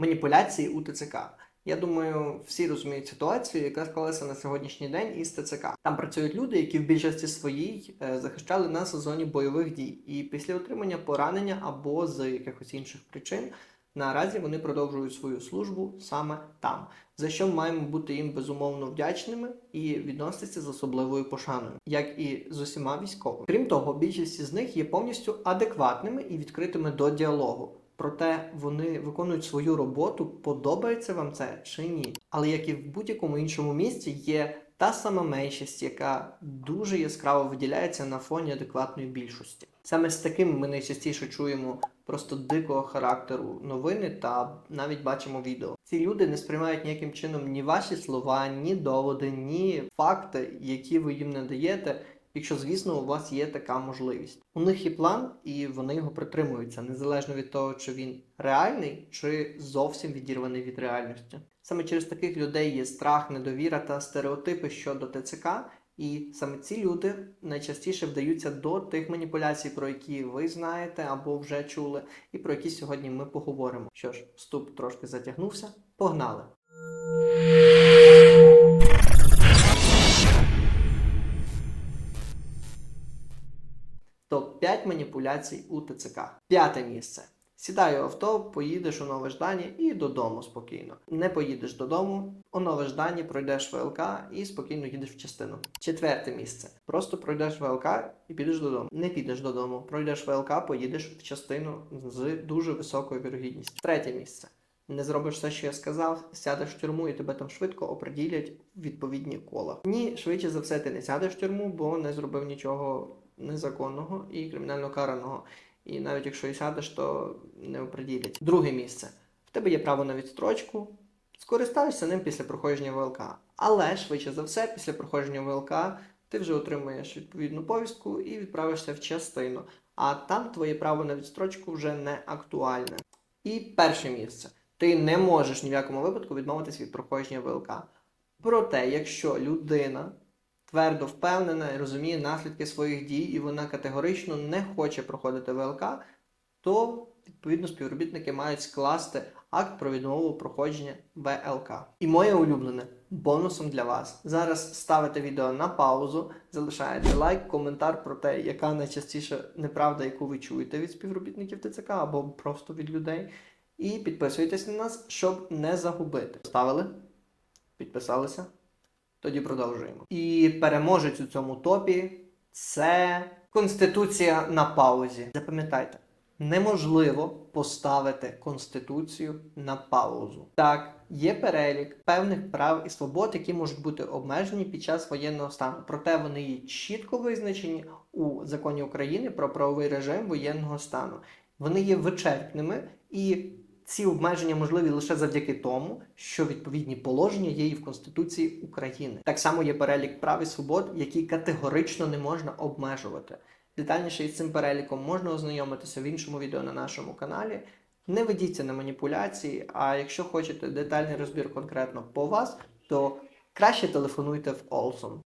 Маніпуляції у ТЦК. Я думаю, всі розуміють ситуацію, яка склалася на сьогоднішній день із ТЦК. Там працюють люди, які в більшості своїй е, захищали нас у зоні бойових дій, і після отримання поранення або з якихось інших причин. Наразі вони продовжують свою службу саме там, за що маємо бути їм безумовно вдячними і відноситися з особливою пошаною, як і з усіма військовими. Крім того, більшість з них є повністю адекватними і відкритими до діалогу. Проте вони виконують свою роботу, подобається вам це чи ні. Але як і в будь-якому іншому місці, є та сама меншість, яка дуже яскраво виділяється на фоні адекватної більшості. Саме з таким ми найчастіше чуємо просто дикого характеру новини та навіть бачимо відео. Ці люди не сприймають ніяким чином ні ваші слова, ні доводи, ні факти, які ви їм надаєте. Якщо, звісно, у вас є така можливість. У них є план, і вони його притримуються, незалежно від того, чи він реальний, чи зовсім відірваний від реальності. Саме через таких людей є страх, недовіра та стереотипи щодо ТЦК, і саме ці люди найчастіше вдаються до тих маніпуляцій, про які ви знаєте або вже чули, і про які сьогодні ми поговоримо. Що ж, вступ трошки затягнувся. Погнали! Топ-5 маніпуляцій у ТЦК. П'яте місце. Сідай у авто, поїдеш у нове ждання і додому спокійно. Не поїдеш додому, у нове ждання пройдеш ВЛК і спокійно їдеш в частину. Четверте місце. Просто пройдеш ВЛК і підеш додому. Не підеш додому, пройдеш ВЛК, поїдеш в частину з дуже високою вірогідністю. Третє місце. Не зробиш все, що я сказав, сядеш в тюрму і тебе там швидко оприділять відповідні кола. Ні, швидше за все, ти не сядеш в тюрму, бо не зробив нічого незаконного і кримінально караного. І навіть якщо і сядеш, то не оприділять. Друге місце. В тебе є право на відстрочку. Скористаєшся ним після проходження ВЛК. Але швидше за все, після проходження ВЛК ти вже отримуєш відповідну повістку і відправишся в частину. А там твоє право на відстрочку вже не актуальне. І перше місце. Ти не можеш ні в якому випадку відмовитись від проходження ВЛК. Проте, якщо людина твердо впевнена і розуміє наслідки своїх дій, і вона категорично не хоче проходити ВЛК, то відповідно співробітники мають скласти акт про відмову проходження ВЛК. І моє улюблене бонусом для вас. Зараз ставите відео на паузу, залишаєте лайк, коментар про те, яка найчастіше неправда, яку ви чуєте від співробітників ТЦК або просто від людей. І підписуйтесь на нас, щоб не загубити. Ставили? Підписалися? Тоді продовжуємо. І переможець у цьому топі це Конституція на паузі. Запам'ятайте, неможливо поставити Конституцію на паузу. Так, є перелік певних прав і свобод, які можуть бути обмежені під час воєнного стану. Проте вони є чітко визначені у законі України про правовий режим воєнного стану. Вони є вичерпними і ці обмеження можливі лише завдяки тому, що відповідні положення є і в Конституції України. Так само є перелік прав і свобод, які категорично не можна обмежувати. Детальніше із цим переліком можна ознайомитися в іншому відео на нашому каналі. Не ведіться на маніпуляції, а якщо хочете детальний розбір конкретно по вас, то краще телефонуйте в Олсон.